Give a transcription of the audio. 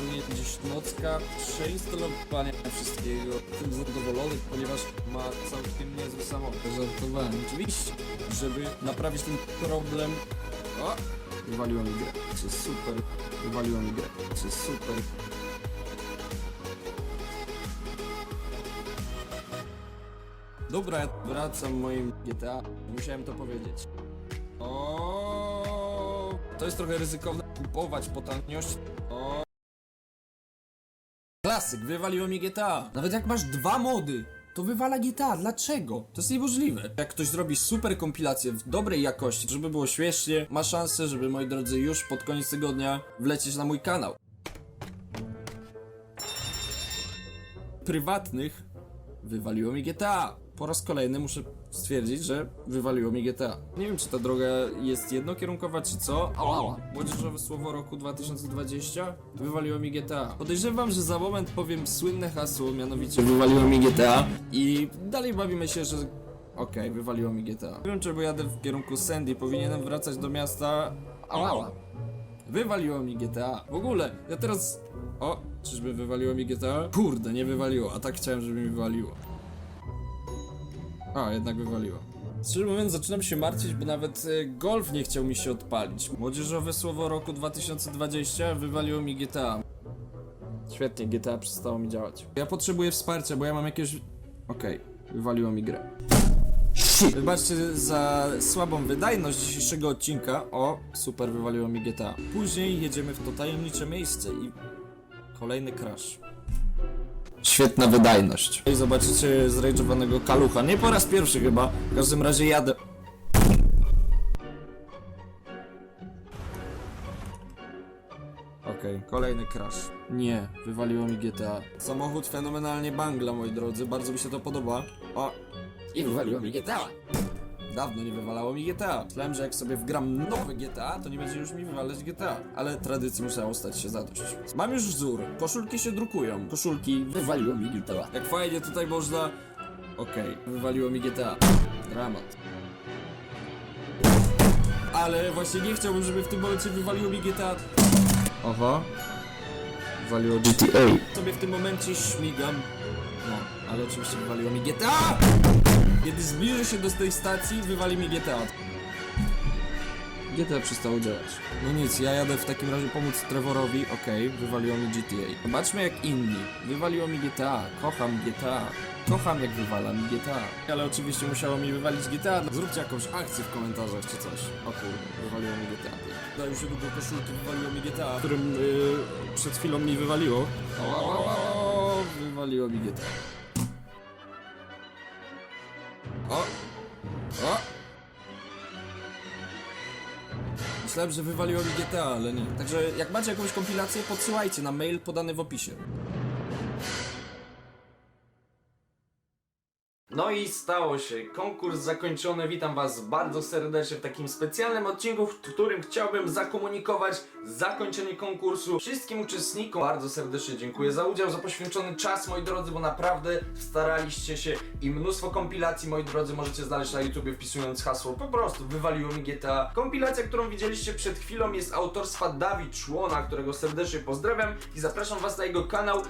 mnie dziś nocka przeinstalowania wszystkiego. Jestem zadowolony, ponieważ ma całkiem niezły samochód. Żartowałem oczywiście, żeby naprawić ten problem. O! Wywaliło mi grę. Jest super. Wywaliło mi grę. Jest super. Dobra, ja wracam moim GTA. Musiałem to powiedzieć. O, to jest trochę ryzykowne kupować po taniości. O. Klasyk, wywaliło mi GTA. Nawet jak masz dwa mody, to wywala GTA. Dlaczego? To jest niemożliwe. Jak ktoś zrobi super kompilację w dobrej jakości, żeby było śmiesznie, ma szansę, żeby moi drodzy już pod koniec tygodnia wlecieć na mój kanał. Prywatnych wywaliło mi GTA. Po raz kolejny muszę stwierdzić, że wywaliło mi GTA. Nie wiem, czy ta droga jest jednokierunkowa, czy co. Ała. Młodzieżowe słowo roku 2020 wywaliło mi GTA. Podejrzewam, że za moment powiem słynne hasło, mianowicie wywaliło mi GTA i dalej bawimy się, że okej, wywaliło mi GTA. Nie wiem, czemu jadę w kierunku Sandy, powinienem wracać do miasta... Ała. Wywaliło mi GTA. W ogóle, ja teraz... O, czyżby wywaliło mi GTA? Kurde, nie wywaliło, a tak chciałem, żeby mi wywaliło. A, jednak wywaliło. Szczerze mówiąc, zaczynam się martwić, bo nawet e, golf nie chciał mi się odpalić. Młodzieżowe słowo roku 2020 wywaliło mi GTA. Świetnie, GTA przestało mi działać. Ja potrzebuję wsparcia, bo ja mam jakieś... Okej, wywaliło mi grę. Wybaczcie za słabą wydajność dzisiejszego odcinka. O, super, wywaliło mi GTA. Później jedziemy w to tajemnicze miejsce i kolejny crash. Świetna wydajność. I zobaczycie zrage'owanego kalucha. Nie po raz pierwszy chyba. W każdym razie jadę. Okej, kolejny crash. Nie, wywaliło mi GTA. Samochód fenomenalnie bangla, moi drodzy. Bardzo mi się to podoba. O, i wywaliło mi GTA. Dawno nie wywalało mi GTA. Myślałem, że jak sobie wgram nowy GTA, to nie będzie już mi wywalać GTA. Ale tradycji musiało stać się zadość. Mam już wzór. Koszulki się drukują. Koszulki wywaliło mi GTA. Jak fajnie tutaj można... Okej, wywaliło mi GTA. Dramat. Ale właśnie nie chciałbym, żeby w tym momencie wywaliło mi GTA. Oho. Wywaliło GTA. Sobie w tym momencie śmigam. No, ale oczywiście wywaliło mi GTA! Kiedy zbliżę się do tej stacji, wywali mi GTA. GTA przestało działać. No nic, ja jadę w takim razie pomóc Trevorowi, okej, wywaliło mi GTA. Zobaczmy jak inni. Wywaliło mi GTA, kocham GTA. Kocham jak wywala mi GTA. Ale oczywiście musiało mi wywalić GTA. Zróbcie jakąś akcję w komentarzach czy coś. O kurde, wywaliło mi GTA. Dają się długo koszulki, wywaliło mi GTA, którym yy, przed chwilą mi wywaliło. O, wywaliło mi GTA. Myślałem, że wywaliło mi GTA, ale nie. Także jak macie jakąś kompilację, podsyłajcie na mail podany w opisie. No i stało się. Konkurs zakończony. Witam Was bardzo serdecznie w takim specjalnym odcinku, w którym chciałbym zakomunikować zakończenie konkursu. Wszystkim uczestnikom bardzo serdecznie dziękuję za udział, za poświęcony czas, moi drodzy, bo naprawdę staraliście się i mnóstwo kompilacji, moi drodzy, możecie znaleźć na YouTubie wpisując hasło po prostu wywaliło mi GTA. Kompilacja, którą widzieliście przed chwilą jest autorstwa Dawid Człona, którego serdecznie pozdrawiam i zapraszam Was na jego kanał